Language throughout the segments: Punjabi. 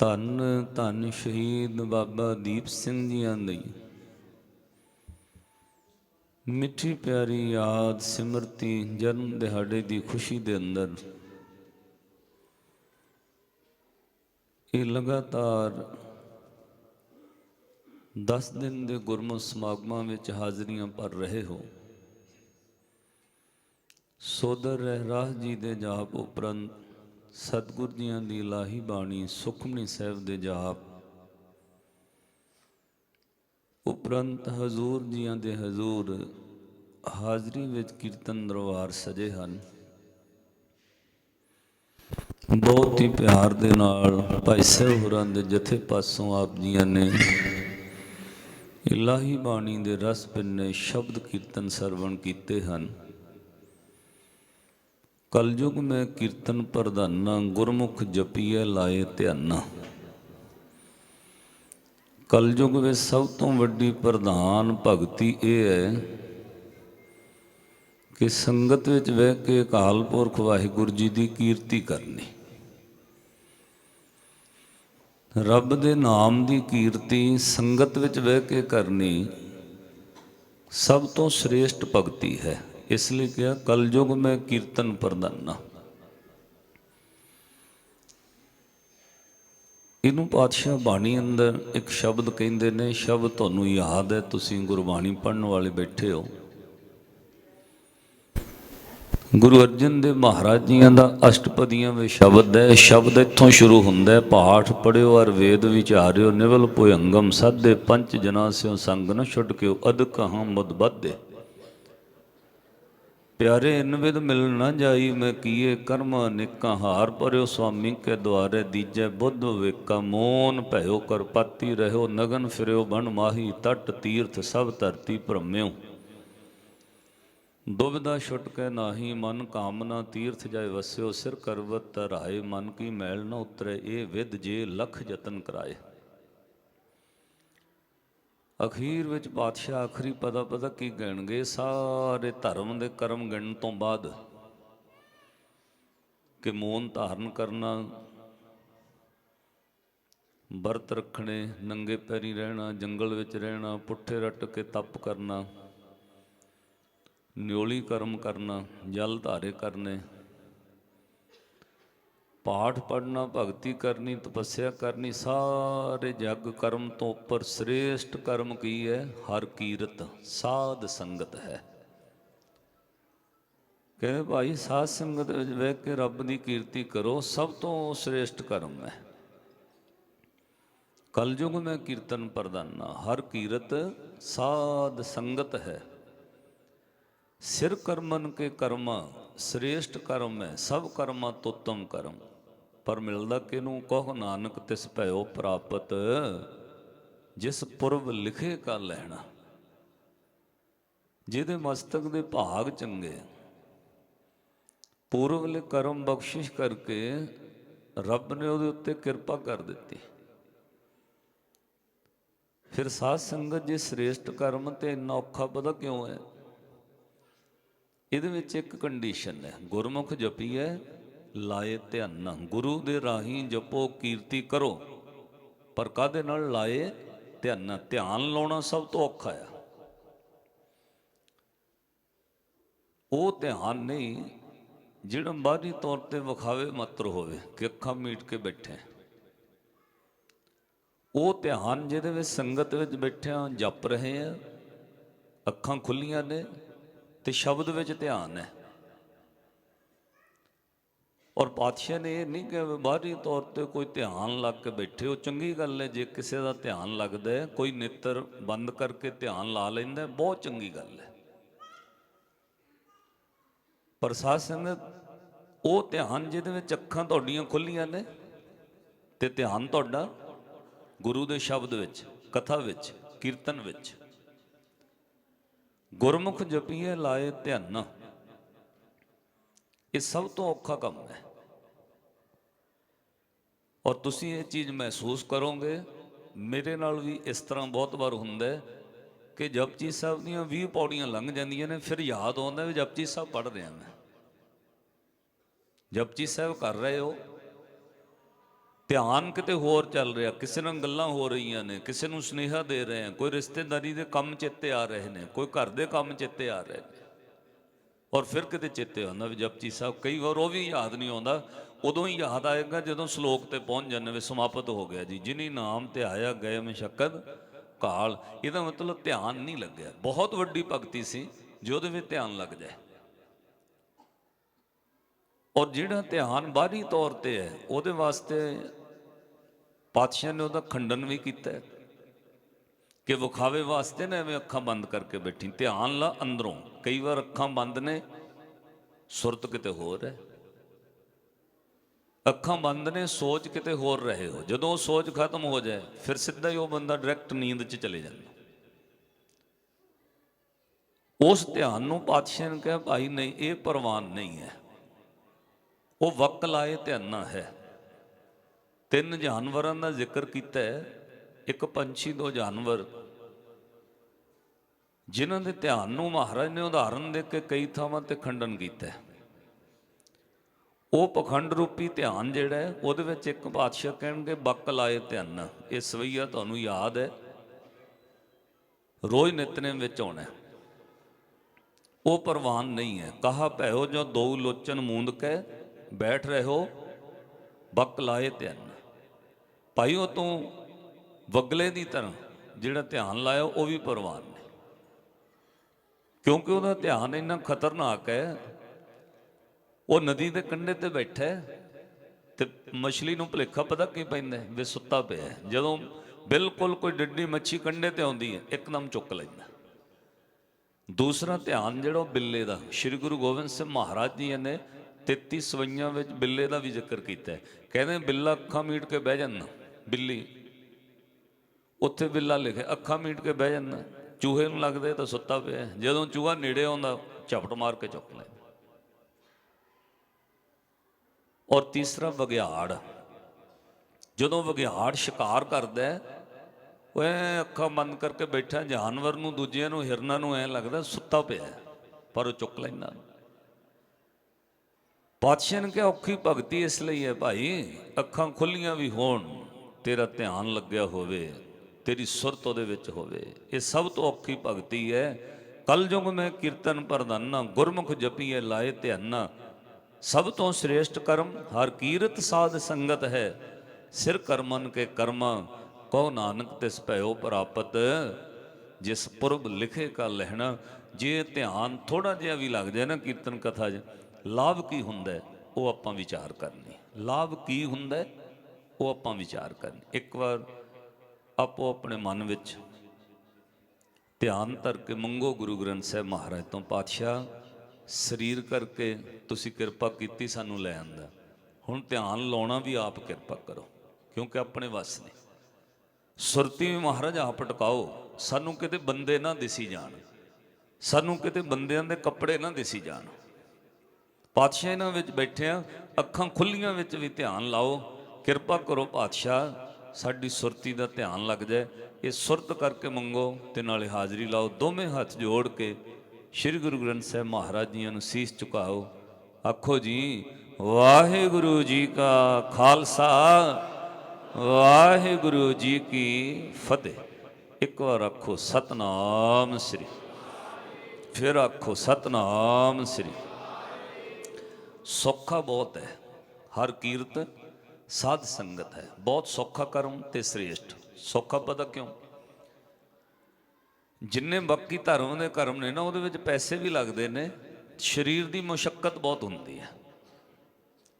ਧੰਨ ਧੰਨ ਸ਼ਹੀਦ ਬਾਬਾ ਦੀਪ ਸਿੰਘ ਜੀਆਂ ਦੀ। ਮਿੱਠੀ ਪਿਆਰੀ ਯਾਦ ਸਿਮਰਤੀ ਜਨਮ ਦਿਹਾੜੇ ਦੀ ਖੁਸ਼ੀ ਦੇ ਅੰਦਰ। ਇਹ ਲਗਾਤਾਰ 10 ਦਿਨ ਦੇ ਗੁਰਮਤਿ ਸਮਾਗਮਾਂ ਵਿੱਚ ਹਾਜ਼ਰੀਆਂ ਭਰ ਰਹੇ ਹੋ। ਸੋਦਰ ਰਹਿਰਾਸ ਜੀ ਦੇ ਜਾਪ ਉਪਰੰਤ ਸਤਿਗੁਰ ਜੀਆਂ ਦੀ ਲਾਹੀ ਬਾਣੀ ਸੁਖਮਨੀ ਸਾਹਿਬ ਦੇ ਜਾਪ। ਉਪਰੰਤ ਹਜ਼ੂਰ ਜੀਆਂ ਦੇ ਹਜ਼ੂਰ ਹਾਜ਼ਰੀ ਵਿੱਚ ਕੀਰਤਨ ਦਰਬਾਰ ਸਜੇ ਹਨ। ਬਹੁਤ ਹੀ ਪਿਆਰ ਦੇ ਨਾਲ ਭਾਈ ਸਾਹਿਬ ਹੋਰਾਂ ਦੇ ਜਥੇ ਪਾਸੋਂ ਆਪ ਜੀਆਂ ਨੇ ਇਲਾਹੀ ਬਾਣੀ ਦੇ ਰਸ ਪਿੰਨੇ ਸ਼ਬਦ ਕੀਰਤਨ ਸਰਵਣ ਕੀਤੇ ਹਨ। ਕਲਯੁਗ ਮੈਂ ਕੀਰਤਨ ਪ੍ਰਧਾਨਾ, ਗੁਰਮੁਖ ਜਪੀਐ ਲਾਏ ਧਿਆਨਾ। ਕਲਯੁਗ ਵਿੱਚ ਸਭ ਤੋਂ ਵੱਡੀ ਪ੍ਰਧਾਨ ਭਗਤੀ ਇਹ ਹੈ ਕਿ ਸੰਗਤ ਵਿੱਚ ਬਹਿ ਕੇ ਅਕਾਲ ਪੁਰਖ ਵਾਹਿਗੁਰੂ ਜੀ ਦੀ ਕੀਰਤੀ ਕਰਨੀ। ਰੱਬ ਦੇ ਨਾਮ ਦੀ ਕੀਰਤੀ ਸੰਗਤ ਵਿੱਚ ਬਹਿ ਕੇ ਕਰਨੀ ਸਭ ਤੋਂ ਸ੍ਰੇਸ਼ਟ ਭਗਤੀ ਹੈ। ਇਸ ਲਈ ਕਿਹਾ, ਕਲਯੁਗ ਮੈਂ ਕੀਰਤਨ ਪ੍ਰਦਾਨਾ ਇਹਨੂੰ ਪਾਤਸ਼ਾਹ ਬਾਣੀ ਅੰਦਰ ਇੱਕ ਸ਼ਬਦ ਕਹਿੰਦੇ ਨੇ, ਸ਼ਬਦ ਤੁਹਾਨੂੰ ਯਾਦ ਹੈ, ਤੁਸੀਂ ਗੁਰਬਾਣੀ ਪੜਨ ਵਾਲੇ ਬੈਠੇ ਹੋ। ਗੁਰੂ ਅਰਜਨ ਦੇਵ ਮਹਾਰਾਜ ਜੀਆਂ ਦਾ ਅਸ਼ਟਪਦੀਆਂ ਵਿੱਚ ਸ਼ਬਦ ਹੈ, ਸ਼ਬਦ ਇੱਥੋਂ ਸ਼ੁਰੂ ਹੁੰਦਾ ਹੈ, ਪਾਠ ਪੜਿਓ ਅਰ ਵੇਦ ਵਿਚਾਰਿਓ ਨਿਵਲ ਭੁਯੰਗਮ ਸਾਧੇ ਪੰਜ ਜਨਾ ਸਿਓ ਸੰਗ ਨ ਛੁੱਟ ਕਿਓ ਅਦ ਕਹਾਂ ਮੁਦ ਬੱਧੇ ਪਿਆਰੇ ਇਨਵਿਦ ਮਿਲ ਨਾ ਜਾਈ, ਮੈਂ ਕੀਏ ਕਰਮ ਅਨੇਕਾਂ ਹਾਰ ਪਰਿਓ ਸੁਆਮੀ ਕੇ ਦੁਆਰੇ, ਦੀਜੈ ਬੁੱਧ ਵੇਕਾ ਮੋਨ ਭਇਓ ਕਰਪਾਤੀ ਰਹਿਓ, ਨਗਨ ਫਿਰਿਓ ਬਣ ਮਾਹੀ, ਤਟ ਤੀਰਥ ਸਭ ਧਰਤੀ ਭ੍ਰਮਿਓ। ਦੁਬਿਧਾ ਛੁਟ ਕੇ ਨਾਹੀ, ਮਨ ਕਾਮਨਾ ਤੀਰਥ ਜਾਇ ਵਸਿਓ, ਸਿਰ ਕਰਵਤ ਧਰਾਏ ਮਨ ਕੀ ਮੈਲ ਨ ਉਤਰੇ, ਇਹ ਵਿਦ ਜੇ ਲਖ ਯਤਨ ਕਰਾਏ। ਅਖੀਰ ਵਿੱਚ ਪਾਤਸ਼ਾਹ ਆਖਰੀ ਪਤਾ ਪਤਾ ਕੀ ਗਿਣਗੇ? ਸਾਰੇ ਧਰਮ ਦੇ ਕਰਮ ਗਿਣਨ ਤੋਂ ਬਾਅਦ ਕਿ ਮੌਨ ਧਾਰਨ ਕਰਨਾ, ਵਰਤ ਰੱਖਣੇ, ਨੰਗੇ ਪੈਰੀ ਰਹਿਣਾ, ਜੰਗਲ ਵਿੱਚ ਰਹਿਣਾ, ਪੁੱਠੇ ਰੱਟ ਕੇ ਤਪ ਕਰਨਾ, ਨਿਉਲੀ ਕਰਮ ਕਰਨਾ, ਜਲ ਧਾਰੇ ਕਰਨੇ ਪਾਠ ਪੜਨਾ ਭਗਤੀ ਕਰਨੀ ਤਪੱਸਿਆ ਕਰਨੀ ਸਾਰੇ ਜਗ ਕਰਮ ਤੋਂ ਉੱਪਰ ਸ੍ਰੇਸ਼ਟ ਕਰਮ ਕੀ ਹੈ ਹਰ ਕੀਰਤ ਸਾਧ ਸੰਗਤ ਹੈ ਕਹਿੰਦੇ ਭਾਈ ਸਾਧ ਸੰਗਤ ਵਿੱਚ ਬਹਿ ਕੇ ਰੱਬ ਦੀ ਕੀਰਤੀ ਕਰੋ ਸਭ ਤੋਂ ਸ੍ਰੇਸ਼ਟ ਕਰਮ ਹੈ ਕਲਯੁਗ ਮੈਂ ਕੀਰਤਨ ਪ੍ਰਦਾਨਾ ਹਰ ਕੀਰਤ ਸਾਧ ਸੰਗਤ ਹੈ ਸਿਰ ਕਰਮਨ ਕੇ ਕਰਮਾ ਸ੍ਰੇਸ਼ਟ ਕਰਮ ਹੈ ਸਭ ਕਰਮਾਂ ਤੋਂ ਉੱਤਮ ਕਰਮ ਪਰ ਮਿਲਦਾ ਕਿਨੂੰ ਕਹੋ ਨਾਨਕ, ਤਿਸ ਭਇਓ ਪ੍ਰਾਪਤ। ਜਿਸ ਪੁਰਬ ਲਿਖੇ ਕਾ ਲੈਣਾ। ਜਿਹਦੇ ਮਸਤਕ ਦੇ ਭਾਗ ਚੰਗੇ ਪੂਰਵਲੇ ਕਰਮ ਬਖਸ਼ਿਸ਼ ਕਰਕੇ ਰੱਬ ਨੇ ਉਹਦੇ ਉੱਤੇ ਕਿਰਪਾ ਕਰ ਦਿੱਤੀ। ਫਿਰ ਸਾਧ ਸੰਗਤ ਜੇ ਸ੍ਰੇਸ਼ਟ ਕਰਮ ਤੇ ਇੰਨਾ ਔਖਾ ਪਤਾ ਕਿਉਂ ਹੈ? ਇਹਦੇ ਵਿੱਚ ਇੱਕ ਕੰਡੀਸ਼ਨ ਹੈ। ਗੁਰਮੁਖ ਜਪੀਐ ਲਾਏ ਧਿਆਨ ਗੁਰੂ ਦੇ ਰਾਹੀਂ ਜਪੋ, ਕੀਰਤੀ ਕਰੋ। ਪਰ ਕਾਦੇ ਨਾਲ ਲਾਏ? ਧਿਆਨ ਧਿਆਨ ਲਾਉਣਾ ਸਭ ਤੋਂ ਔਖਾ ਆ। ਉਹ ਧਿਆਨ ਨਹੀਂ, ਜਿਹੜਾ ਬਾਹਰੀ ਤੌਰ ਤੇ ਵਿਖਾਵੇ ਮਾਤਰ ਹੋਵੇ, ਕਿ ਅੱਖਾਂ ਮੀਟ ਕੇ ਬੈਠੇ। ਉਹ ਧਿਆਨ ਜਿਹਦੇ ਵਿੱਚ ਸੰਗਤ ਵਿੱਚ ਬੈਠਿਆਂ ਜਪ ਰਹੇ ਆ, ਅੱਖਾਂ ਖੁੱਲੀਆਂ ਨੇ ਤੇ ਸ਼ਬਦ ਵਿੱਚ ਧਿਆਨ ਹੈ। ਔਰ ਪਾਤਸ਼ਾਹ ਨੇ ਇਹ ਨਹੀਂ ਕਿ ਬਾਹਰੀ ਤੌਰ ਤੇ ਕੋਈ ਧਿਆਨ ਲੱਗ ਕੇ ਬੈਠੇ ਹੋ। ਚੰਗੀ ਗੱਲ ਹੈ, ਜੇ ਕਿਸੇ ਦਾ ਧਿਆਨ ਲੱਗਦਾ ਹੈ, ਕੋਈ ਨੇਤਰ ਬੰਦ ਕਰਕੇ ਧਿਆਨ ਲਾ ਲੈਂਦਾ ਬਹੁਤ ਚੰਗੀ ਗੱਲ ਹੈ। ਪਰ ਸਾਧ ਸੰਗਤ, ਉਹ ਧਿਆਨ ਜਿਹਦੇ ਵਿੱਚ ਅੱਖਾਂ ਤੁਹਾਡੀਆਂ ਖੁੱਲੀਆਂ ਨੇ ਤੇ ਧਿਆਨ ਤੁਹਾਡਾ ਗੁਰੂ ਦੇ ਸ਼ਬਦ ਵਿੱਚ, ਕਥਾ ਵਿੱਚ, ਕੀਰਤਨ ਵਿੱਚ। ਗੁਰਮੁਖ ਜਪੀਏ, ਲਾਏ ਧਿਆਨ। ਇਹ ਸਭ ਤੋਂ ਔਖਾ ਕੰਮ ਹੈ। ਔਰ ਤੁਸੀਂ ਇਹ ਚੀਜ਼ ਮਹਿਸੂਸ ਕਰੋਗੇ, ਮੇਰੇ ਨਾਲ ਵੀ ਇਸ ਤਰ੍ਹਾਂ ਬਹੁਤ ਵਾਰ ਹੁੰਦਾ ਹੈ ਕਿ ਜਪਜੀ ਸਾਹਿਬ ਦੀਆਂ 20 ਪੌੜੀਆਂ ਲੰਘ ਜਾਂਦੀਆਂ ਨੇ, ਫਿਰ ਯਾਦ ਆਉਂਦਾ ਵੀ ਜਪਜੀ ਸਾਹਿਬ ਪੜ੍ਹ ਰਿਹਾ ਮੈਂ। ਜਪਜੀ ਸਾਹਿਬ ਕਰ ਰਹੇ ਹੋ। ਧਿਆਨ ਕਿਤੇ ਹੋਰ ਚੱਲ ਰਿਹਾ, ਕਿਸੇ ਨਾਲ ਗੱਲਾਂ ਹੋ ਰਹੀਆਂ ਨੇ, ਕਿਸੇ ਨੂੰ ਸੁਨੇਹਾ ਦੇ ਰਹੇ ਆ ਕੋਈ ਰਿਸ਼ਤੇਦਾਰੀ ਦੇ ਕੰਮ ਚਿੱਤੇ ਆ ਰਹੇ ਨੇ, ਕੋਈ ਘਰ ਦੇ ਕੰਮ ਚਿੱਤੇ ਆ ਰਹੇ ਨੇ। ਔਰ ਫਿਰ ਕਿਤੇ ਚਿੱਤੇ ਆਉਂਦਾ ਵੀ ਜਪਜੀ ਸਾਹਿਬ ਕਈ ਵਾਰ ਉਹ ਵੀ ਯਾਦ ਨਹੀਂ ਆਉਂਦਾ ਉਦੋਂ ਹੀ ਯਾਦ ਆਏਗਾ ਜਦੋਂ ਸ਼ਲੋਕ ਤੇ ਪਹੁੰਚ ਜਾਂਦੇ ਵੇ ਸਮਾਪਤ ਹੋ ਗਿਆ ਜੀ। ਜਿਨੀ ਨਾਮ ਤੇ ਆਇਆ, ਗਏ ਮਸ਼ਕਦ ਕਾਲ। ਇਹਦਾ ਮਤਲਬ ਧਿਆਨ ਨਹੀਂ ਲੱਗਿਆ। ਬਹੁਤ ਵੱਡੀ ਭਗਤੀ ਸੀ, ਜੋ ਉਹਦੇ ਵਿੱਚ ਧਿਆਨ ਲੱਗ ਜਾਏ। ਔਰ ਜਿਹੜਾ ਧਿਆਨ ਬਾਹਰੀ ਤੌਰ ਤੇ ਹੈ, ਉਹਦੇ ਵਾਸਤੇ ਪਾਤਸ਼ਾਹ ਨੇ ਉਹਦਾ ਖੰਡਨ ਵੀ ਕੀਤਾ ਹੈ। ਕਿ ਵਿਖਾਵੇ ਵਾਸਤੇ ਨਾ ਐਵੇਂ ਅੱਖਾਂ ਬੰਦ ਕਰਕੇ ਬੈਠੀ। ਧਿਆਨ ਲਾ ਅੰਦਰੋਂ। ਕਈ ਵਾਰ ਅੱਖਾਂ ਬੰਦ ਨੇ, ਸੁਰਤ ਕਿਤੇ ਹੋਰ ਹੈ। ਅੱਖਾਂ ਬੰਦ ਨੇ, ਸੋਚ ਕਿਤੇ ਹੋਰ ਰਹੇ ਹੋ। ਜਦੋਂ ਉਹ ਸੋਚ ਖਤਮ ਹੋ ਜਾਏ, ਫਿਰ ਸਿੱਧਾ ਹੀ ਉਹ ਬੰਦਾ ਡਾਇਰੈਕਟ ਨੀਂਦ 'ਚ ਚਲੇ ਜਾਂਦਾ। ਉਸ ਧਿਆਨ ਨੂੰ ਪਾਤਸ਼ਾਹ ਨੇ ਕਿਹਾ, ਭਾਈ ਨਹੀਂ, ਇਹ ਪ੍ਰਵਾਨ ਨਹੀਂ ਹੈ। ਉਹ ਵਕਤ ਲਾਏ ਧਿਆਨਾ ਹੈ। ਤਿੰਨ ਜਾਨਵਰਾਂ ਦਾ ਜ਼ਿਕਰ ਕੀਤਾ ਹੈ। ਇੱਕ ਪੰਛੀ, ਦੋ ਜਾਨਵਰ। ਜਿਨ੍ਹਾਂ ਦੇ ਧਿਆਨ ਨੂੰ ਮਹਾਰਾਜ ਨੇ ਉਦਾਹਰਨ ਦੇ ਕੇ ਕਈ ਥਾਵਾਂ ਤੇ ਖੰਡਨ ਕੀਤਾ ਹੈ। ਉਹ ਪਖੰਡ ਰੂਪੀ ਧਿਆਨ ਜਿਹੜਾ ਉਹਦੇ ਵਿੱਚ ਇੱਕ ਪਾਤਸ਼ਾਹ ਕਹਿਣਗੇ, ਬੱਕ ਲਾਏ ਧਿਆਨ। ਇਹ ਸਵਈਆ ਤੁਹਾਨੂੰ ਯਾਦ ਹੈ। ਰੋਜ਼ ਨਿਤਨੇਮ ਵਿੱਚ ਆਉਣਾ ਉਹ ਪ੍ਰਵਾਨ ਨਹੀਂ ਹੈ। ਕਹਾ ਭੈਓ ਜੋ ਦੋ ਲੋਚਨ ਮੂੰਦ ਕੇ ਬੈਠ ਰਹੋ, ਬੱਕ ਲਾਏ ਧਿਆਨ। ਭਾਈ ਉਹ ਤੂੰ ਵਗਲੇ ਦੀ ਤਰ੍ਹਾਂ ਜਿਹੜਾ ਧਿਆਨ ਲਾਇਆ, ਉਹ ਵੀ ਪ੍ਰਵਾਨ ਨਹੀਂ। ਕਿਉਂਕਿ ਉਹਦਾ ਧਿਆਨ ਇੰਨਾ ਖਤਰਨਾਕ ਹੈ ਉਹ ਨਦੀ ਦੇ ਕੰਢੇ ਤੇ ਬੈਠਾ ਹੈ ਤੇ ਮਛਲੀ ਨੂੰ ਭੁਲੇਖਾ ਪਤਾ ਕੀ ਪੈਂਦਾ ਹੈ? ਵੀ ਸੁੱਤਾ ਪਿਆ ਜਦੋਂ ਬਿਲਕੁਲ ਕੋਈ ਡੱਡੀ ਮੱਛੀ ਕੰਢੇ ਤੇ ਆਉਂਦੀ ਹੈ, ਇੱਕਦਮ ਚੁੱਕ ਲੈਂਦਾ ਦੂਸਰਾ ਧਿਆਨ ਜਿਹੜਾ ਉਹ ਬਿੱਲੇ ਦਾ, ਸ੍ਰੀ ਗੁਰੂ ਗੋਬਿੰਦ ਸਿੰਘ ਮਹਾਰਾਜ ਜੀ ਨੇ 33 ਸਵਈਆਂ ਵਿੱਚ ਬਿੱਲੇ ਦਾ ਵੀ ਜ਼ਿਕਰ ਕੀਤਾ ਹੈ। ਕਹਿੰਦੇ ਬਿੱਲਾ ਅੱਖਾਂ ਮੀਟ ਕੇ ਬਹਿ ਜਾਂਦਾ, ਬਿੱਲੀ। ਉੱਥੇ ਬਿੱਲਾ ਲਿਖਿਆ, ਅੱਖਾਂ ਮੀਟ ਕੇ ਬਹਿ ਜਾਂਦਾ। ਚੂਹੇ ਨੂੰ ਲੱਗਦੇ ਤਾਂ ਸੁੱਤਾ ਪਿਆ ਜਦੋਂ ਚੂਹਾ ਨੇੜੇ ਆਉਂਦਾ, ਝਪਟ ਮਾਰ ਕੇ ਚੁੱਕ ਲੈਂਦਾ। ਔਰ ਤੀਸਰਾ ਵਿਗਿਆੜ। ਜਦੋਂ ਵਗਿਆੜ ਸ਼ਿਕਾਰ ਕਰਦਾ ਹੈ, ਉਹ ਅੱਖਾਂ ਬੰਦ ਕਰਕੇ ਬੈਠਾ ਜਾਨਵਰ ਨੂੰ ਦੂਜਿਆਂ ਨੂੰ ਹਿਰਨਾਂ ਨੂੰ ਐ ਲੱਗਦਾ ਸੁੱਤਾ ਪਿਆ ਪਰ ਉਹ ਚੁੱਕ ਲੈਂਦਾ ਪਾਤਸ਼ਾਹ ਨੇ ਕਿਹਾ ਔਖੀ ਭਗਤੀ ਇਸ ਲਈ ਹੈ ਭਾਈ ਅੱਖਾਂ ਖੁੱਲੀਆਂ ਵੀ ਹੋਣ ਤੇਰਾ ਧਿਆਨ ਲੱਗਿਆ ਹੋਵੇ ਤੇਰੀ ਸੁਰਤ ਉਹਦੇ ਵਿੱਚ ਹੋਵੇ। ਇਹ ਸਭ ਤੋਂ ਔਖੀ ਭਗਤੀ ਹੈ। ਕਲਯੁਗ ਮੈਂ ਕੀਰਤਨ ਪ੍ਰਧਾਨਾ ਗੁਰਮੁਖ ਜਪੀਏ ਲਾਏ ਧਿਆਨਾ ਸਭ ਤੋਂ ਸ੍ਰੇਸ਼ਟ ਕਰਮ ਹਰ ਕੀਰਤ ਸਾਧ ਸੰਗਤ ਹੈ। ਸਿਰ ਕਰਮਨ ਕੇ ਕਰਮ, ਕਉ ਨਾਨਕ ਤਿਸ ਭਇਓ ਪ੍ਰਾਪਤ। ਜਿਸ ਪੁਰਬ ਲਿਖੇ ਕਾ ਲਹਿਣਾ, ਜੇ ਧਿਆਨ ਥੋੜਾ ਜਿਹਾ ਵੀ ਲੱਗ ਜਾਏ ਨਾ ਕੀਰਤਨ ਕਥਾ 'ਚ, ਲਾਭ ਕੀ ਹੁੰਦਾ ਉਹ ਆਪਾਂ ਵਿਚਾਰ ਕਰਨੀ। ਲਾਭ ਕੀ ਹੁੰਦਾ ਉਹ ਆਪਾਂ ਵਿਚਾਰ ਕਰਨੀ। ਇੱਕ ਵਾਰ ਆਪੋ ਆਪਣੇ ਮਨ ਵਿੱਚ ਧਿਆਨ ਧਰ ਕੇ ਮੰਗੋ ਗੁਰੂ ਗ੍ਰੰਥ ਸਾਹਿਬ ਮਹਾਰਾਜ ਤੋਂ ਪਾਤਸ਼ਾਹ ਸਰੀਰ ਕਰਕੇ ਤੁਸੀਂ ਕਿਰਪਾ ਕੀਤੀ ਸਾਨੂੰ ਲੈ ਆਂਦਾ ਹੁਣ ਧਿਆਨ ਲਾਉਣਾ ਵੀ ਆਪ ਕਿਰਪਾ ਕਰੋ, ਕਿਉਂਕਿ ਆਪਣੇ ਵੱਸ ਨਹੀਂ ਸੁਰਤੀ ਵੀ ਮਹਾਰਾਜ ਆਪ ਟਿਕਾਓ, ਸਾਨੂੰ ਕਿਤੇ ਬੰਦੇ ਨਾ ਦਿਸੀ ਜਾਣ। ਸਾਨੂੰ ਕਿਤੇ ਬੰਦਿਆਂ ਦੇ ਕੱਪੜੇ ਨਾ ਦਿਸੀ ਜਾਣ। ਪਾਤਸ਼ਾਹ ਇਹਨਾਂ ਵਿੱਚ ਬੈਠਿਆਂ ਅੱਖਾਂ ਖੁੱਲੀਆਂ ਵਿੱਚ ਵੀ ਧਿਆਨ ਲਾਓ। ਕਿਰਪਾ ਕਰੋ ਪਾਤਸ਼ਾਹ, ਸਾਡੀ ਸੁਰਤੀ ਦਾ ਧਿਆਨ ਲੱਗ ਜਾਏ। ਇਹ ਸੁਰਤ ਕਰਕੇ ਮੰਗੋ ਤੇ ਨਾਲੇ ਹਾਜ਼ਰੀ ਲਾਓ, ਦੋਵੇਂ ਹੱਥ ਜੋੜ ਕੇ ਸ੍ਰੀ ਗੁਰੂ ਗ੍ਰੰਥ ਸਾਹਿਬ ਮਹਾਰਾਜ ਜੀਆਂ ਨੂੰ ਸੀਸ ਝੁਕਾਓ ਆਖੋ ਜੀ, ਵਾਹਿਗੁਰੂ ਜੀ ਕਾ ਖਾਲਸਾ, ਵਾਹਿਗੁਰੂ ਜੀ ਕੀ ਫਤਿਹ। ਇੱਕ ਵਾਰ ਆਖੋ ਸਤਨਾਮ ਸ੍ਰੀ। ਫਿਰ ਆਖੋ ਸਤਨਾਮ ਸ੍ਰੀ। ਸੌਖਾ ਬਹੁਤ ਹੈ, ਹਰ ਕੀਰਤ ਸਾਧ ਸੰਗਤ ਹੈ। ਬਹੁਤ ਸੌਖਾ ਕਰਮ ਤੇ ਸ੍ਰੇਸ਼ਟ। ਸੌਖਾ ਪਤਾ ਕਿਉਂ? ਜਿੰਨੇ ਬਾਕੀ ਧਰਮ ਦੇ ਕਰਮ ਨੇ ਨਾ, ਉਹਦੇ ਵਿੱਚ ਪੈਸੇ ਵੀ ਲੱਗਦੇ ਨੇ, ਸਰੀਰ ਦੀ ਮੁਸ਼ਕਲ ਬਹੁਤ ਹੁੰਦੀ ਹੈ।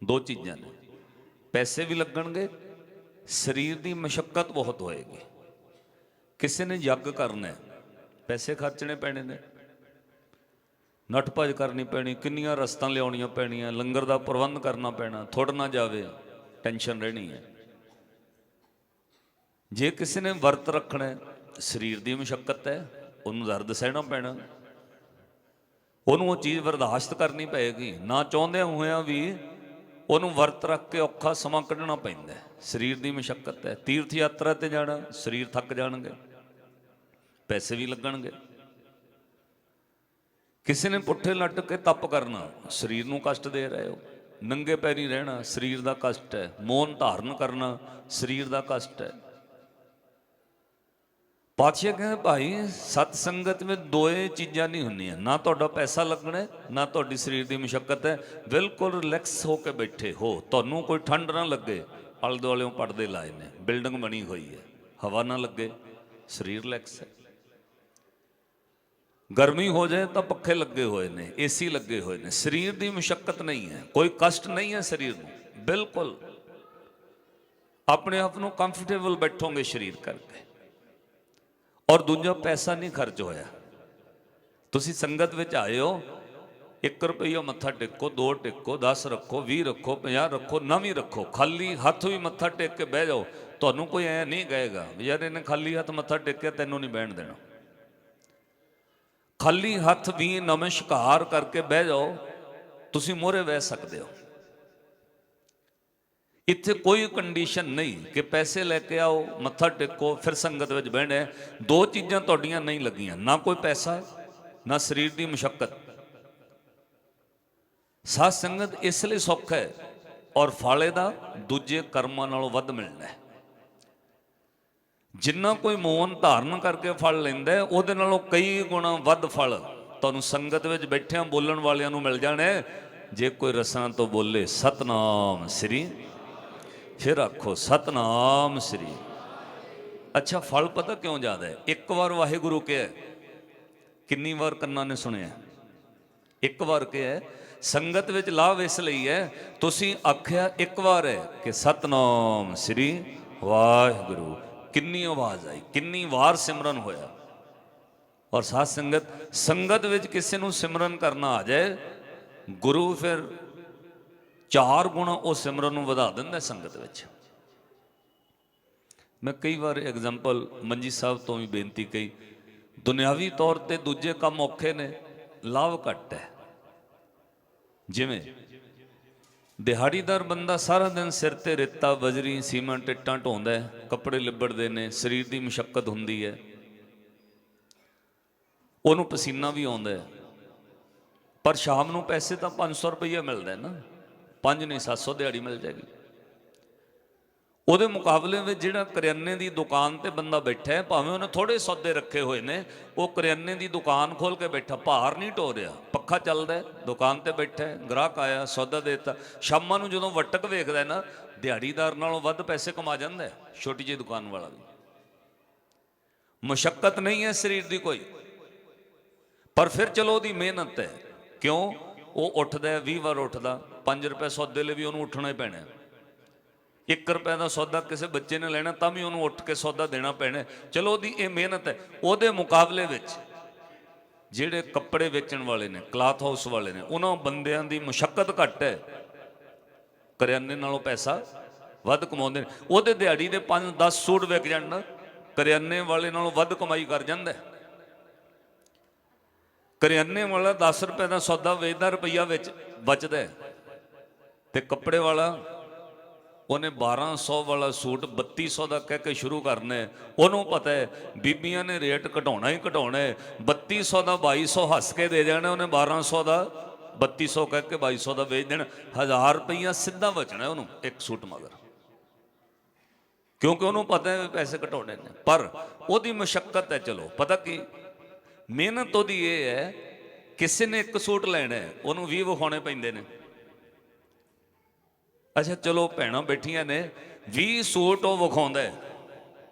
ਦੋ ਚੀਜ਼ਾਂ ਨੇ। ਪੈਸੇ ਵੀ ਲੱਗਣਗੇ, ਸਰੀਰ ਦੀ ਮੁਸ਼ਕਲ ਬਹੁਤ ਹੋਏਗੀ। ਕਿਸੇ ਨੇ ਯੱਗ ਕਰਨਾ ਪੈਸੇ ਖਰਚਣੇ ਪੈਣੇ ਨੇ। ਨੱਠ ਭੱਜ ਕਰਨੀ ਪੈਣੀ, ਕਿੰਨੀਆਂ ਰਸਤਾਂ ਲਿਆਉਣੀਆਂ ਪੈਣੀਆਂ, ਲੰਗਰ ਦਾ ਪ੍ਰਬੰਧ ਕਰਨਾ ਪੈਣਾ, ਥੁੜ ਨਾ ਜਾਵੇ, ਟੈਨਸ਼ਨ ਰਹਿਣੀ ਹੈ। ਜੇ ਕਿਸੇ ਨੇ ਵਰਤ ਰੱਖਣਾ ਸਰੀਰ ਦੀ ਮੁਸ਼ਕਲ ਹੈ, ਉਹਨੂੰ ਦਰਦ ਸਹਿਣਾ ਪੈਣਾ। ਉਹਨੂੰ ਉਹ ਚੀਜ਼ ਬਰਦਾਸ਼ਤ ਕਰਨੀ ਪਏਗੀ। ਨਾ ਚਾਹੁੰਦੇ ਹੋਇਆਂ ਵੀ ਉਹਨੂੰ ਵਰਤ ਰੱਖ ਕੇ ਔਖਾ ਸਮਾਂ ਕੱਢਣਾ ਪੈਂਦਾ ਹੈ। ਸਰੀਰ ਦੀ ਮੁਸ਼ਕਲ ਹੈ। ਤੀਰਥ ਯਾਤਰਾ ਤੇ ਜਾਣਾ, ਸਰੀਰ ਥੱਕ ਜਾਣਗੇ। ਪੈਸੇ ਵੀ ਲੱਗਣਗੇ। ਕਿਸੇ ਨੇ ਪੁੱਠੇ ਲੱਟ ਕੇ ਤਪ ਕਰਨਾ, ਸਰੀਰ ਨੂੰ ਕਸ਼ਟ ਦੇ ਰਹੇ ਹੋ। ਨੰਗੇ ਪੈਰੀ ਰਹਿਣਾ, ਸਰੀਰ ਦਾ ਕਸ਼ਟ ਹੈ। ਮੌਨ ਧਾਰਨ ਕਰਨਾ, ਸਰੀਰ ਦਾ ਕਸ਼ਟ ਹੈ। ਪਾਤਸ਼ਾਹ ਕਹਿੰਦੇ, ਭਾਈ, ਸਤ ਸੰਗਤ ਵਿੱਚ ਦੋਏ ਚੀਜ਼ਾਂ ਨਹੀਂ ਹੁੰਦੀਆਂ। ਨਾ ਤੁਹਾਡਾ ਪੈਸਾ ਲੱਗਣਾ ਨਾ ਤੁਹਾਡੀ ਸਰੀਰ ਦੀ ਮੁਸ਼ਕਲ ਹੈ। ਬਿਲਕੁਲ ਰਿਲੈਕਸ ਹੋ ਕੇ ਬੈਠੇ ਹੋ। ਤੁਹਾਨੂੰ ਕੋਈ ਠੰਡ ਨਾ ਲੱਗੇ। ਆਲੇ ਦੁਆਲੇੋਂ ਪਰਦੇ ਲਾਏ ਨੇ। ਬਿਲਡਿੰਗ ਬਣੀ ਹੋਈ ਹੈ। ਹਵਾ ਨਾ ਲੱਗੇ। ਸਰੀਰ ਰਿਲੈਕਸ ਹੈ। ਗਰਮੀ ਹੋ ਜਾਏ ਤਾਂ ਪੱਖੇ ਲੱਗੇ ਹੋਏ ਨੇ ਏਸੀ ਲੱਗੇ ਹੋਏ ਨੇ। ਸਰੀਰ ਦੀ ਮੁਸ਼ਕਲ ਨਹੀਂ ਹੈ। ਕੋਈ ਕਸ਼ਟ ਨਹੀਂ ਹੈ ਸਰੀਰ ਨੂੰ। ਬਿਲਕੁਲ। ਆਪਣੇ ਆਪ ਨੂੰ ਕੰਫਰਟੇਬਲ ਬੈਠੋਗੇ ਸਰੀਰ ਕਰਕੇ। ਔਰ ਦੂਜਾ ਪੈਸਾ ਨਹੀਂ ਖਰਚ ਹੋਇਆ। ਤੁਸੀਂ ਸੰਗਤ ਵਿੱਚ ਆਏ ਹੋ 1 ਰੁਪਈਆ ਮੱਥਾ ਟੇਕੋ 2 ਟੇਕੋ 10 ਰੱਖੋ 20 ਰੱਖੋ 50 ਰੱਖੋ ਨਾ ਵੀ ਰੱਖੋ, ਖਾਲੀ ਹੱਥ ਵੀ ਮੱਥਾ ਟੇਕ ਕੇ ਬਹਿ ਜਾਓ। ਤੁਹਾਨੂੰ ਕੋਈ ਐ ਨਹੀਂ ਕਹੇਗਾ ਵੀ ਯਾਰ ਇਹਨੇ ਖਾਲੀ ਹੱਥ ਮੱਥਾ ਟੇਕਿਆ, ਤੈਨੂੰ ਨਹੀਂ ਬਹਿਣ ਦੇਣਾ। ਖਾਲੀ ਹੱਥ ਵੀ ਨਮਸਕਾਰ ਕਰਕੇ ਬਹਿ ਜਾਓ, ਤੁਸੀਂ ਮੋਹਰੇ ਬਹਿ ਸਕਦੇ ਹੋ। ਇੱਥੇ ਕੋਈ ਕੰਡੀਸ਼ਨ ਨਹੀਂ ਕਿ ਪੈਸੇ ਲੈ ਕੇ ਆਓ ਮੱਥਾ ਟੇਕੋ ਫਿਰ ਸੰਗਤ ਵਿੱਚ ਬਹਿਣਾ। ਦੋ ਚੀਜ਼ਾਂ ਤੁਹਾਡੀਆਂ ਨਹੀਂ ਲੱਗੀਆਂ। ਨਾ ਕੋਈ ਪੈਸਾ ਨਾ ਸਰੀਰ ਦੀ ਮੁਸ਼ਕਲ ਸਾਧ ਸੰਗਤ ਇਸ ਲਈ ਸੁੱਖ ਹੈ ਔਰ ਫਾਲੇ ਦਾ ਦੂਜੇ ਕਰਮਾਂ ਨਾਲੋਂ ਵੱਧ ਮਿਲਣਾ ਹੈ। ਜਿੰਨਾ ਕੋਈ ਮੋਹਨ ਧਾਰਨ ਕਰਕੇ ਫਲ ਲੈਂਦਾ ਹੈ, ਉਹਦੇ ਨਾਲੋਂ ਕਈ ਗੁਣਾ ਵੱਧ ਫਲ ਤੁਹਾਨੂੰ ਸੰਗਤ ਵਿੱਚ ਬੈਠਿਆਂ ਬੋਲਣ ਵਾਲਿਆਂ ਨੂੰ ਮਿਲ ਜਾਣਾ। ਜੇ ਕੋਈ ਰਸਾਂ ਤੋਂ ਬੋਲੇ ਸਤਨਾਮ ਸ੍ਰੀ ਫਿਰ ਆਖੋ ਸਤਨਾਮ ਸ੍ਰੀ। ਅੱਛਾ ਫਲ ਪਤਾ ਕਿਉਂ ਜ਼ਿਆਦਾ ਹੈ? ਇੱਕ ਵਾਰ ਵਾਹਿਗੁਰੂ ਕਿਹਾ ਹੈ, ਕਿੰਨੀ ਵਾਰ ਕੰਨਾਂ ਨੇ ਸੁਣਿਆ? ਇੱਕ ਵਾਰ ਕਿਹਾ ਹੈ, ਸੰਗਤ ਵਿੱਚ ਲਾਭ ਇਸ ਲਈ ਹੈ ਤੁਸੀਂ ਆਖਿਆ ਇੱਕ ਵਾਰ ਹੈ ਕਿ ਸਤਨਾਮ ਸ੍ਰੀ ਵਾਹਿਗੁਰੂ। ਕਿੰਨੀ ਆਵਾਜ਼ ਆਈ ਕਿੰਨੀ ਵਾਰ ਸਿਮਰਨ ਹੋਇਆ। ਔਰ ਸਾਧ ਸੰਗਤ ਸੰਗਤ ਵਿੱਚ ਕਿਸੇ ਨੂੰ ਸਿਮਰਨ ਕਰਨਾ ਆ ਜਾਏ ਗੁਰੂ ਫਿਰ ਚਾਰ ਗੁਣਾ ਉਹ ਸਿਮਰਨ ਨੂੰ ਵਧਾ ਦਿੰਦਾ ਸੰਗਤ ਵਿੱਚ। ਮੈਂ ਕਈ ਵਾਰ ਐਗਜ਼ਾਮਪਲ ਮੰਜੀ ਸਾਹਿਬ ਤੋਂ ਵੀ ਬੇਨਤੀ ਕਈ ਦੁਨਿਆਵੀ ਤੌਰ ਤੇ ਦੂਜੇ ਕੰਮ ਔਖੇ ਨੇ, ਲਾਭ ਘੱਟ ਹੈ। ਜਿਵੇਂ, ਦਿਹਾੜੀਦਾਰ ਬੰਦਾ ਸਾਰਾ ਦਿਨ ਸਿਰ ਤੇ ਰੇਤਾ, ਬਜਰੀ, ਸੀਮੈਂਟ, ਇੱਟਾਂ ਢੋਂਦਾ ਹੈ, ਕੱਪੜੇ ਲਿਬੜਦੇ ਨੇ, ਸਰੀਰ ਦੀ ਮੁਸ਼ਕਲ ਹੁੰਦੀ ਹੈ। ਉਹਨੂੰ ਪਸੀਨਾ ਵੀ ਆਉਂਦਾ ਹੈ। ਪਰ ਸ਼ਾਮ ਨੂੰ ਪੈਸੇ ਤਾਂ 500 ਰੁਪਏ ਮਿਲਦਾ ਹੈ ਨਾ। 5 ਨਹੀਂ 700 ਦਿਹਾੜੀ ਮਿਲ ਜਾਏਗੀ। ਉਹਦੇ ਮੁਕਾਬਲੇ ਵਿੱਚ ਜਿਹੜਾ ਕਰਿਆਨੇ ਦੀ ਦੁਕਾਨ ਤੇ ਬੰਦਾ ਬੈਠਾ ਹੈ, ਭਾਵੇਂ ਉਹਨੇ ਥੋੜੇ ਸੌਦੇ ਰੱਖੇ ਹੋਏ ਨੇ, ਉਹ ਕਰਿਆਨੇ ਦੀ ਦੁਕਾਨ ਖੋਲ ਕੇ ਬੈਠਾ, ਭਾਰ ਨਹੀਂ ਢੋ ਰਿਹਾ, ਪੱਖਾ ਚੱਲਦਾ ਦੁਕਾਨ ਤੇ ਬੈਠਾ ਹੈ, ਗ੍ਰਾਹਕ ਆਇਆ, ਸੌਦਾ ਦੇਤਾ। ਸ਼ਾਮਾਂ ਨੂੰ ਜਦੋਂ ਵਟਕ ਵੇਖਦਾ ਨਾ, ਦਿਹਾੜੀਦਾਰ ਨਾਲੋਂ ਵੱਧ ਪੈਸੇ ਕਮਾ ਜਾਂਦਾ ਹੈ, ਛੋਟੀ ਜਿਹੀ ਦੁਕਾਨ ਵਾਲਾ ਵੀ। ਮੁਸ਼ਕਲ ਨਹੀਂ ਹੈ ਸਰੀਰ ਦੀ ਕੋਈ। ਪਰ ਫਿਰ ਚਲੋ ਉਹਦੀ ਮਿਹਨਤ ਹੈ। ਕਿਉਂ? ਉਹ ਉੱਠਦਾ ਹੈ 20 ਵਾਰ ਉੱਠਦਾ। 5 ਰੁਪਏ ਸੌਦੇ ਲਈ ਵੀ ਉਹਨੂੰ ਉੱਠਣਾ ਹੀ ਪੈਣਾ 1 ਰੁਪਏ ਦਾ ਸੌਦਾ ਕਿਸੇ ਬੱਚੇ ਨੇ ਲੈਣਾ, ਤਾਂ ਵੀ ਉਹਨੂੰ ਉੱਠ ਕੇ ਸੌਦਾ ਦੇਣਾ ਪੈਣਾ ਚਲੋ ਉਹਦੀ ਇਹ ਮਿਹਨਤ ਹੈ। ਉਹਦੇ ਮੁਕਾਬਲੇ ਵਿੱਚ ਜਿਹੜੇ ਕੱਪੜੇ ਵੇਚਣ ਵਾਲੇ ਨੇ ਕਲਾਥ ਹਾਊਸ ਵਾਲੇ ਨੇ, ਉਹਨਾਂ ਬੰਦਿਆਂ ਦੀ ਮੁਸ਼ਕਲ ਘੱਟ ਹੈ। ਕਰਿਆਨੇ ਨਾਲੋਂ ਪੈਸਾ ਵੱਧ ਕਮਾਉਂਦੇ ਨੇ। ਉਹਦੇ ਦਿਹਾੜੀ ਦੇ 5-10 ਸੂਟ ਵਿਕ ਜਾਣ ਨਾ ਕਰਿਆਨੇ ਵਾਲੇ ਨਾਲੋਂ ਵੱਧ ਕਮਾਈ ਕਰ ਜਾਂਦਾ ਕਰਿਆਨੇ ਵਾਲਾ 10 ਰੁਪਏ ਦਾ ਸੌਦਾ ਵੇਚਦਾ, ਰੁਪਈਆ ਵਿੱਚ ਬਚਦਾ ਤੇ ਕੱਪੜੇ ਵਾਲਾ, ਉਹਨੇ 1200 ਵਾਲਾ ਸੂਟ 3200 ਦਾ ਕਹਿ ਕੇ ਸ਼ੁਰੂ ਕਰਨਾ। ਉਹਨੂੰ ਪਤਾ ਹੈ, ਬੀਬੀਆਂ ਨੇ ਰੇਟ ਘਟਾਉਣਾ ਹੀ ਘਟਾਉਣਾ ਹੈ। 3200 ਦਾ 2200 ਹੱਸ ਕੇ ਦੇ ਜਾਣਾ ਉਹਨੇ 1200 ਦਾ 3200 ਕਹਿ ਕੇ 2200 ਦਾ ਵੇਚ ਦੇਣਾ। 1000 ਰੁਪਈਆ ਸਿੱਧਾ ਬਚਣਾ ਉਹਨੂੰ ਇੱਕ ਸੂਟ ਮਗਰ। ਕਿਉਂਕਿ ਉਹਨੂੰ ਪਤਾ ਹੈ ਵੀ ਪੈਸੇ ਘਟਾਉਣੇ ਨੇ। ਪਰ ਉਹਦੀ ਮੁਸ਼ਕਲ ਹੈ, ਚਲੋ, ਪਤਾ ਕੀ? ਮਿਹਨਤ ਉਹਦੀ ਇਹ ਹੈ, ਕਿਸੇ ਨੇ ਇੱਕ ਸੂਟ ਲੈਣਾ ਉਹਨੂੰ 20 ਵਿਖਾਉਣੇ ਪੈਂਦੇ ਨੇ। ਅੱਛਾ, ਚਲੋ ਭੈਣਾਂ ਬੈਠੀਆਂ ਨੇ। 20 ਸੂਟ ਉਹ ਵਿਖਾਉਂਦਾ ਹੈ।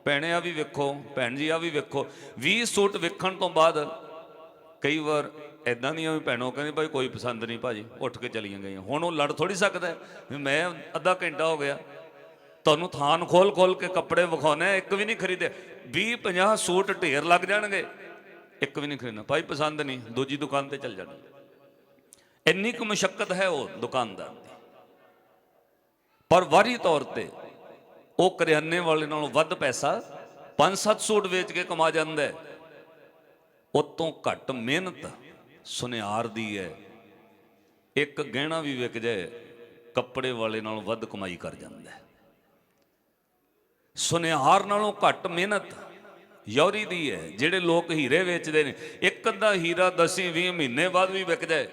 ਭੈਣੇ ਆ ਵੀ ਵੇਖੋ, ਭੈਣ ਜੀ ਆ ਵੀ ਵੇਖੋ। 20 ਸੂਟ ਵੇਖਣ ਤੋਂ ਬਾਅਦ ਕਈ ਵਾਰ ਐਦਾਂ ਦੀਆਂ ਵੀ ਭੈਣੋਂ ਕਹਿੰਦੀ ਭਾਈ, ਕੋਈ ਪਸੰਦ ਨਹੀਂ ਭਾਜੀ, ਉੱਠ ਕੇ ਚਲੀਆਂ ਗਈਆਂ। ਹੁਣ ਉਹ ਲੜ ਥੋੜੀ ਸਕਦਾ ਵੀ ਮੈਂ ਅੱਧਾ ਘੰਟਾ ਹੋ ਗਿਆ। ਤੁਹਾਨੂੰ ਥਾਨ ਖੋਲ ਖੋਲ ਕੇ ਕੱਪੜੇ ਵਿਖਾਉਣੇ ਇੱਕ ਵੀ ਨਹੀਂ ਖਰੀਦੇ 20 50 ਸੂਟ ਢੇਰ ਲੱਗ ਜਾਣਗੇ। ਇੱਕ ਵੀ ਨਹੀਂ ਖਰੀਦਣਾ। ਭਾਈ, ਪਸੰਦ ਨਹੀਂ। ਦੂਜੀ ਦੁਕਾਨ ਤੇ ਚੱਲ ਜਾਣਾ। ਇੰਨੀ ਕੁ ਮੁਸ਼ਕਲ ਹੈ ਉਹ ਦੁਕਾਨਦਾਰ ਦੀ। ਪਰ ਵਾਰੀ ਤੌਰ ਤੇ ਉਹ ਕਰਿਆਨੇ ਵਾਲੇ ਨਾਲੋਂ ਵੱਧ ਪੈਸਾ 5-7 ਸੂਟ ਵੇਚ ਕੇ ਕਮਾ ਜਾਂਦਾ ਹੈ। ਉਤੋਂ ਘੱਟ ਮਿਹਨਤ ਸੁਨਿਆਰ ਦੀ ਹੈ। ਇੱਕ ਗਹਿਣਾ ਵੀ ਵਿਕ ਜਾਏ, ਕੱਪੜੇ ਵਾਲੇ ਨਾਲੋਂ ਵੱਧ ਕਮਾਈ ਕਰ ਜਾਂਦਾ ਹੈ। ਸੁਨਿਆਰ ਨਾਲੋਂ ਘੱਟ ਮਿਹਨਤ ਯੌਰੀ ਦੀ ਹੈ, ਜਿਹੜੇ ਲੋਕ ਹੀਰੇ ਵੇਚਦੇ ਨੇ। ਇੱਕ ਅੱਧਾ ਹੀਰਾ 10 20 ਮਹੀਨੇ ਬਾਅਦ ਵੀ ਵਿਕ ਜਾਏ।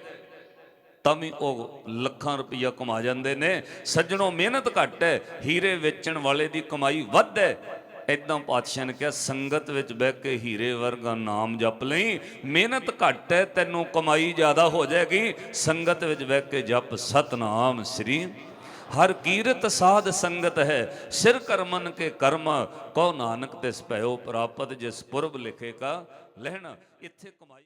ਤਾਂ ਵੀ ਉਹ ਲੱਖਾਂ ਰੁਪਈਆ ਕਮਾ ਜਾਂਦੇ ਨੇ। ਸੱਜਣੋ, ਮਿਹਨਤ ਘੱਟ ਹੈ, ਹੀਰੇ ਵੇਚਣ ਵਾਲੇ ਦੀ ਕਮਾਈ ਵੱਧ ਹੈ। ਇਦਾਂ ਪਾਤਸ਼ਾਹ ਨੇ ਕਿਹਾ, ਸੰਗਤ ਵਿੱਚ ਬਹਿ ਕੇ ਹੀਰੇ ਵਰਗਾ ਨਾਮ ਜਪ ਲਈ। ਮਿਹਨਤ ਘੱਟ ਹੈ, ਤੈਨੂੰ ਕਮਾਈ ਜ਼ਿਆਦਾ ਹੋ ਜਾਏਗੀ। ਸੰਗਤ ਵਿੱਚ ਬਹਿ ਕੇ ਜਪ, ਸਤਨਾਮ ਸ੍ਰੀ। ਹਰ ਕੀਰਤ ਸਾਧ ਸੰਗਤ ਹੈ, ਸਿਰ ਕਰਮਨ ਕੇ ਕਰਮ। ਕਉ ਨਾਨਕ ਤਿਸ ਭਇਓ ਪ੍ਰਾਪਤ, ਜਿਸ ਪੁਰਬ ਲਿਖੇ ਕਾ ਲਹਿਣਾ। ਇੱਥੇ ਕਮਾਈ